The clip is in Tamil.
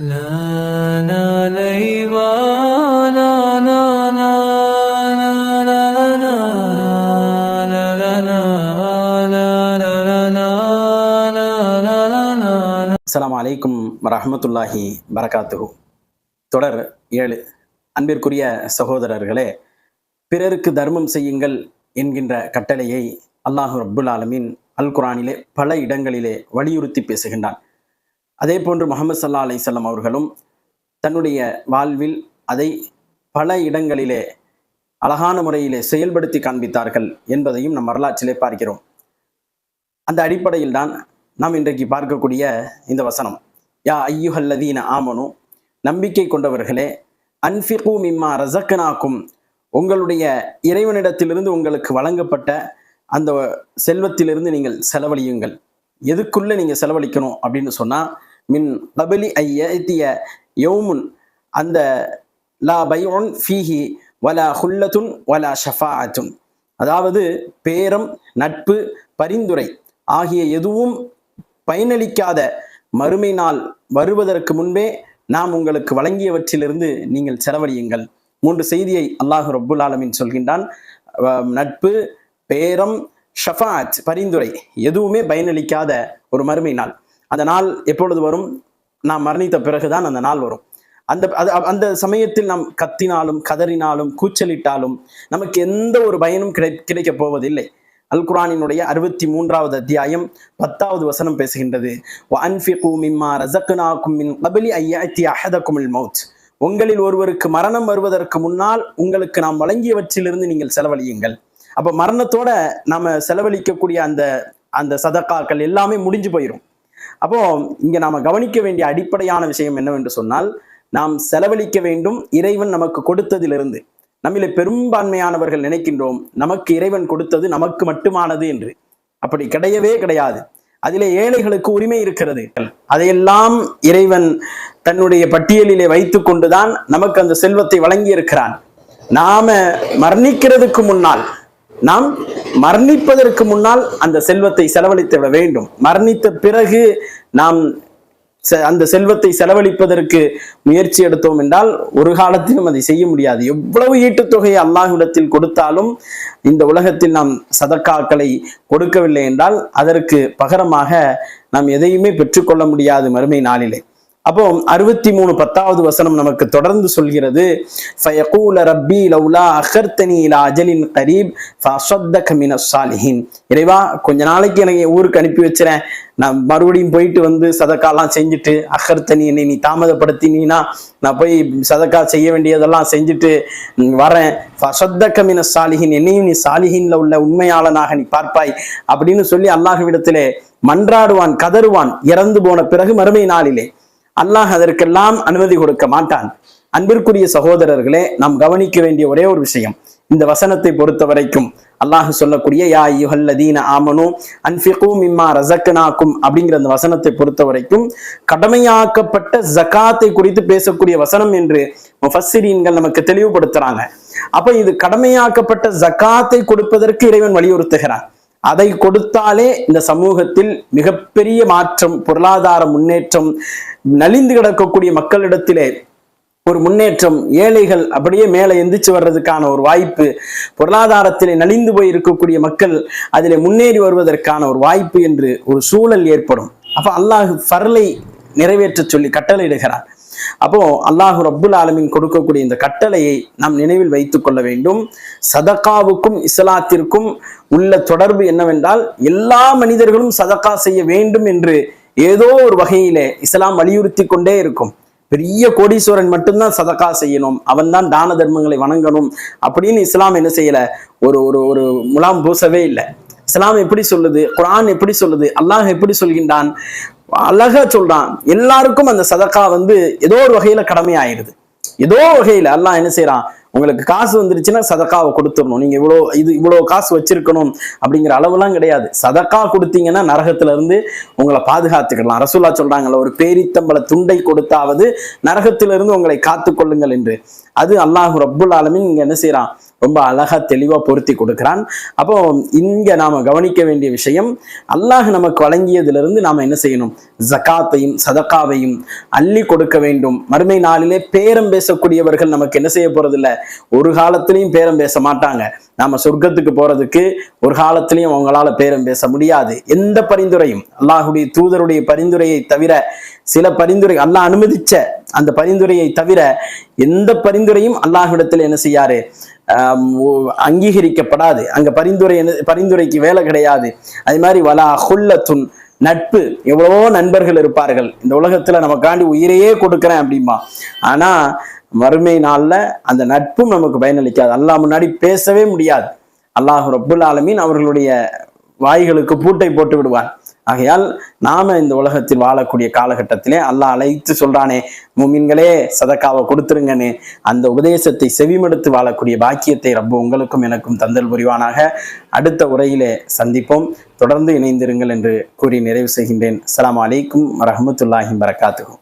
அஸ்லாம் அலைக்கும் வரமத்துல்லாஹி வரகாத்துஹு தொடர் ஏழு அன்பிற்குரிய சகோதரர்களே பிறருக்கு தர்மம் செய்யுங்கள் என்கின்ற கட்டளையை அல்லாஹு ரப்புல் ஆலமின் அல் குரானிலே பல இடங்களிலே வலியுறுத்தி பேசுகின்றான் அதே போன்று முகமது சல்லா அலிசல்லாம் அவர்களும் தன்னுடைய வாழ்வில் அதை பல இடங்களிலே அழகான முறையிலே செயல்படுத்தி காண்பித்தார்கள் என்பதையும் நம் வரலாற்றிலே பார்க்கிறோம். அந்த அடிப்படையில் தான் நாம் இன்றைக்கு பார்க்கக்கூடிய இந்த வசனம். யா ஐயுஹல்லதீன ஆமனு நம்பிக்கை கொண்டவர்களே அன்ஃபிகு மிம்மா ரசக்கனாக்கும் உங்களுடைய இறைவனிடத்திலிருந்து உங்களுக்கு வழங்கப்பட்ட அந்த செல்வத்திலிருந்து நீங்கள் செலவழியுங்கள். எதுக்குள்ள நீங்கள் செலவழிக்கணும் அப்படின்னு சொன்னால் மின் கபலி ஐயத்திய யௌமுன். அந்த லா பைஒன் ஃபீஹி வலா ஹுல்லத்துன் வலா ஷஃபாஅத்துன். அதாவது பேரம் நட்பு பரிந்துரை ஆகிய எதுவும் பயனளிக்காத மறுமை நாள் வருவதற்கு முன்பே நாம் உங்களுக்கு வழங்கியவற்றிலிருந்து நீங்கள் செலவழியுங்கள். மூன்று செய்தியை அல்லாஹ் ரப்புல் ஆலமீன் சொல்கின்றான். நட்பு பேரம் ஷஃபாத் பரிந்துரை எதுவுமே பயனளிக்காத ஒரு மறுமை நாள். அந்த நாள் எப்பொழுது வரும்? நாம் மரணித்த பிறகுதான் அந்த நாள் வரும். அந்த அது அந்த சமயத்தில் நாம் கத்தினாலும் கதறினாலும் கூச்சலிட்டாலும் நமக்கு எந்த ஒரு பயனும் கிடை கிடைக்கப் போவதில்லை. அல் குரானினுடைய அறுபத்தி மூன்றாவது அத்தியாயம் பத்தாவது வசனம் பேசுகின்றது. மௌத். உங்களில் ஒருவருக்கு மரணம் வருவதற்கு முன்னால் உங்களுக்கு நாம் வழங்கியவற்றிலிருந்து நீங்கள் செலவழியுங்கள். அப்போ மரணத்தோட நம்ம செலவழிக்கக்கூடிய அந்த அந்த சதக்காக்கள் எல்லாமே முடிஞ்சு போயிடும் அப்போ இங்க நாம கவனிக்க வேண்டிய அடிப்படையான விஷயம் என்னவென்று சொன்னால் நாம் செலவழிக்க வேண்டும் இறைவன் நமக்கு கொடுத்ததிலிருந்து. நம்மிலே பெரும்பான்மையானவர்கள் நினைக்கின்றோம் நமக்கு இறைவன் கொடுத்தது நமக்கு மட்டுமானது என்று. அப்படி கிடையவே கிடையாது. அதிலே ஏழைகளுக்கு உரிமை இருக்கிறது. அதையெல்லாம் இறைவன் தன்னுடைய பட்டியலிலே வைத்துக் கொண்டுதான் நமக்கு அந்த செல்வத்தை வழங்கி இருக்கிறான் நாம மரணிக்கிறதுக்கு முன்னால் நாம் மரணிப்பதற்கு முன்னால் அந்த செல்வத்தை செலவழித்து விட வேண்டும். மரணித்த பிறகு நாம் செ- அந்த செல்வத்தை செலவழிப்பதற்கு முயற்சி எடுத்தோம் என்றால் ஒரு காலத்திலும் அதை செய்ய முடியாது. எவ்வளவு ஈட்டுத்தொகையை அல்லாஹ்விடத்தில் கொடுத்தாலும் இந்த உலகத்தில் நாம் சதக்காக்களை கொடுக்கவில்லை என்றால் அதற்கு பகரமாக நாம் எதையுமே பெற்றுக்கொள்ள முடியாது மறுமை நாளிலே. அப்போ அறுபத்தி மூணு பத்தாவது வசனம் நமக்கு தொடர்ந்து சொல்கிறது ஃபயகூல ரப்பி லவ்லா அகர்த்தனி இலா அஜலின் கரீப் ஃபஅஸத்தக மின ஸாலிஹின் இறைவா கொஞ்ச நாளைக்கு எனக்கு ஊருக்கு அனுப்பி வச்சிரேன் நான் மறுபடியும் போயிட்டு வந்து சதக்காலாம் செஞ்சுட்டு அகர்த்தனி என்னை நீ தாமதப்படுத்தினீன்னா நான்? போய் சதக்கா செய்ய வேண்டியதெல்லாம் செஞ்சுட்டு வரேன். ஃபஅஸத்தக மின சாலிஹின் என்னையும் நீ சாலிஹின்ல உள்ள உண்மையாளனாக நீ பார்ப்பாய். அப்படின்னு சொல்லி அல்லாஹுவிடத்திலே மன்றாடுவான் கதறுவான் இறந்து போன பிறகு மறுமை நாளிலே. அல்லாஹ் அதற்கெல்லாம் அனுமதி கொடுக்க மாட்டான். அன்பிற்குரிய சகோதரர்களே நாம் கவனிக்க வேண்டிய ஒரே ஒரு விஷயம். இந்த வசனத்தை பொறுத்த வரைக்கும் அல்லாஹ் சொல்லக்கூடிய யா யுஹல்லதீன ஆமனு அன்பிகும் இம்மா ரசக்கனாக்கும் அப்படிங்கிற அந்த வசனத்தை பொறுத்த வரைக்கும் கடமையாக்கப்பட்ட ஜகாத்தை குறித்து பேசக்கூடிய வசனம் என்று முஃபஸ்ஸிரீன்கள் நமக்கு தெளிவுபடுத்துறாங்க. அப்ப இது கடமையாக்கப்பட்ட ஜகாத்தை கொடுப்பதற்கு இறைவன் வலியுறுத்துகிறான். அதை கொடுத்தாலே இந்த சமூகத்தில் மிகப்பெரிய மாற்றம் பொருளாதார முன்னேற்றம் நலிந்து கிடக்கக்கூடிய மக்களிடத்திலே ஒரு முன்னேற்றம் ஏழைகள் அப்படியே மேலே எந்திரிச்சு வர்றதுக்கான ஒரு வாய்ப்பு பொருளாதாரத்திலே நலிந்து போய் இருக்கக்கூடிய மக்கள் அதிலே முன்னேறி வருவதற்கான ஒரு வாய்ப்பு என்று ஒரு சூழல் ஏற்படும். அப்ப அல்லாஹ் ஃபர்லை நிறைவேற்ற சொல்லி கட்டளையிடுகிறார் அப்போ அல்லாஹு ரப்புல் ஆலமின் கொடுக்கக்கூடிய இந்த கட்டளையை நாம் நினைவில் வைத்துக் கொள்ள வேண்டும். சதகாவுக்கும் இஸ்லாத்திற்கும் உள்ள தொடர்பு என்னவென்றால் எல்லா மனிதர்களும் சதக்கா செய்ய வேண்டும் என்று ஏதோ ஒரு வகையிலே இஸ்லாம் வலியுறுத்தி கொண்டே இருக்கும். பெரிய கோடீஸ்வரன் மட்டும்தான் சதக்கா செய்யணும். அவன் தான் தான தர்மங்களை வணங்கணும் அப்படின்னு இஸ்லாம் என்ன செய்யல? ஒரு ஒரு ஒரு முலாம் பூசவே இல்லை. இஸ்லாம் எப்படி சொல்லுது? குரான் எப்படி சொல்லுது? அல்லாஹ் எப்படி சொல்கின்றான்? அழகா சொல்றான். எல்லாருக்கும் அந்த சதக்கா வந்து ஏதோ ஒரு வகையில கடமை ஆயிடுது ஏதோ வகையில அல்லாஹ் என்ன செய்யறான் உங்களுக்கு காசு வந்துருச்சுன்னா சதக்காவை கொடுத்துடணும். நீங்க இவ்வளோ இது இவ்வளோ காசு வச்சிருக்கணும் அப்படிங்கிற அளவுலாம் கிடையாது. சதக்கா கொடுத்தீங்கன்னா நரகத்துல இருந்து உங்களை பாதுகாத்துக்கலாம். ரசூல்லா சொல்றாங்கல்ல ஒரு பேரித்தம்பள துண்டை கொடுத்தாவது நரகத்திலிருந்து உங்களை காத்து கொள்ளுங்கள் என்று. அது அல்லாஹ் ரப்புல் ஆலமின் இங்க என்ன செய்யறான் ரொம்ப அழகா தெளிவா பொருத்தி கொடுக்கிறான். அப்போ இங்க நாம கவனிக்க வேண்டிய விஷயம் அல்லாஹ் நமக்கு வழங்கியதிலிருந்து நாம என்ன செய்யணும்? ஜக்காத்தையும் சதக்காவையும் அள்ளி கொடுக்க வேண்டும். மறுமை நாளிலே பேரம் பேசக்கூடியவர்கள் நமக்கு என்ன செய்ய போகிறதில்ல ஒரு காலத்திலையும் பேரம் பேச மாட்டாங்க. நாம சொர்க்கத்துக்கு போறதுக்கு ஒரு காலத்திலையும் அவங்களால பேரம் பேச முடியாது. எந்த பரிந்துரையும் அல்லாஹுடைய தூதருடைய பரிந்துரையை தவிர சில பரிந்துரை அல்லாஹ் அனுமதிச்ச அந்த பரிந்துரையை தவிர எந்த பரிந்துரையும் அல்லாஹ்விடத்தில் என்ன செய்யாரு அங்கீகரிக்கப்படாது. அங்க பரிந்துரை பரிந்துரைக்கு வேலை கிடையாது. அது மாதிரி வலா ஹுல்லத்துன் நட்பு. எவ்வளவோ நண்பர்கள் இருப்பார்கள். இந்த உலகத்துல நமக்காண்டி உயிரையே கொடுக்குறேன் அப்படிம்பா. ஆனா மறுமை நாள்ல அந்த நட்பும் நமக்கு பயனளிக்காது. அல்லாஹ் முன்னாடி பேசவே முடியாது. அல்லாஹ் ரபுல் ஆலமீன் அவர்களுடைய வாய்களுக்கு பூட்டை போட்டு விடுவான். ஆகையால் நாம இந்த உலகத்தில் வாழக்கூடிய காலகட்டத்திலே அல்லாஹ் அழைத்து சொல்றானே முமின்களே சதக்காவை கொடுத்துருங்கன்னு. அந்த உபதேசத்தை செவிமடுத்து வாழக்கூடிய பாக்கியத்தை ரப்பு உங்களுக்கும் எனக்கும் தந்தல் புரிவானாக. அடுத்த உரையிலே சந்திப்போம். தொடர்ந்து இணைந்திருங்கள் என்று கூறி நிறைவு செய்கின்றேன். அஸ்ஸலாமு அலைக்கும் வரமத்துல்லாஹிம் வரகாத்துஹு